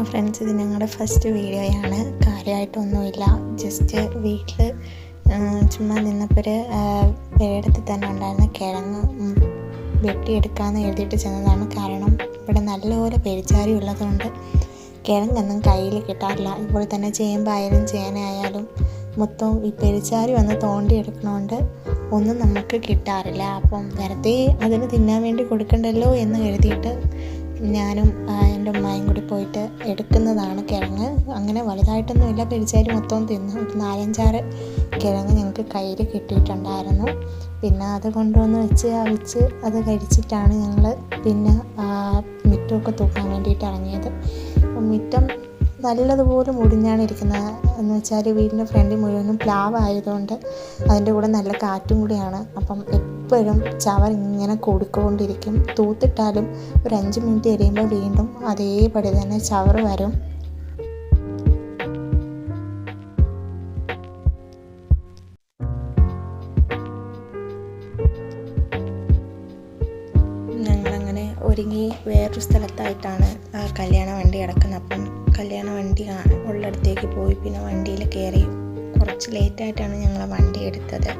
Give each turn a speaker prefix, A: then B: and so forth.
A: Hello friends ഇത് ഞങ്ങളുടെ first വീഡിയോയാണ് കാര്യമായിട്ടൊന്നുമില്ല ജസ്റ്റ് വീട്ടിൽ ചുമ്മാ നിന്നപ്പോൾ പേടത്തിൽ തന്നെ ഉണ്ടായിരുന്ന കിഴങ്ങ് വെട്ടിയെടുക്കാമെന്ന് എഴുതിയിട്ട് ചെന്നതാണ്. കാരണം ഇവിടെ നല്ലപോലെ പെരിച്ചാരി ഉള്ളതുകൊണ്ട് കിഴങ്ങൊന്നും കയ്യിൽ കിട്ടാറില്ല. ഇപ്പോൾ തന്നെ ചേമ്പായാലും ചേനയായാലും മൊത്തം ഈ പെരിച്ചാരി വന്ന് തോണ്ടിയെടുക്കണോണ്ട് ഒന്നും നമുക്ക് കിട്ടാറില്ല. അപ്പം വെറുതെ അതിന് തിന്നാൻ വേണ്ടി കൊടുക്കണ്ടല്ലോ എന്ന് എഴുതിയിട്ട് ഞാനും എന്റെ ഉമ്മയും കൂടി പോയിട്ട് എടുക്കുന്നതാണ് കിഴങ്ങ്. അങ്ങനെ വലുതായിട്ടൊന്നുമില്ല പിടിച്ചാൽ മൊത്തം തിന്നു. ഒരു നാലഞ്ചാറ് കിഴങ്ങ് ഞങ്ങൾക്ക് കയ്യിൽ കിട്ടിയിട്ടുണ്ടായിരുന്നു. പിന്നെ അത് കൊണ്ടുവന്ന് വെച്ച് അവിച്ച് അത് കഴിച്ചിട്ടാണ് ഞങ്ങൾ പിന്നെ മുറ്റമൊക്കെ തൂക്കാൻ വേണ്ടിയിട്ട് ഇറങ്ങിയത്. മുറ്റം നല്ലതുപോലെ മുടിഞ്ഞാണ് ഇരിക്കുന്നത്. എന്ന് വെച്ചാൽ വീടിന്റെ ഫ്രണ്ടിൽ മുഴുവനും പ്ലാവ് ആയതുകൊണ്ട് അതിന്റെ കൂടെ നല്ല കാറ്റും കൂടിയാണ്. അപ്പം എപ്പോഴും ചവർ ഇങ്ങനെ കൊടുക്കൊണ്ടിരിക്കും. തൂത്തിട്ടാലും ഒരു അഞ്ച് മിനിറ്റ് കഴിയുമ്പോൾ വീണ്ടും അതേപടി തന്നെ ചവർ വരും. ഞങ്ങളങ്ങനെ ഒരുങ്ങി വേറൊരു സ്ഥലത്തായിട്ടാണ് ആ കല്യാണ വണ്ടി കിടക്കുന്നത്. അപ്പം കല്യാണ വണ്ടി ഉള്ളിടത്തേക്ക് പോയി. പിന്നെ വണ്ടിയിൽ കയറി കുറച്ച് ലേറ്റായിട്ടാണ് ഞങ്ങൾ വണ്ടി എടുത്തത്.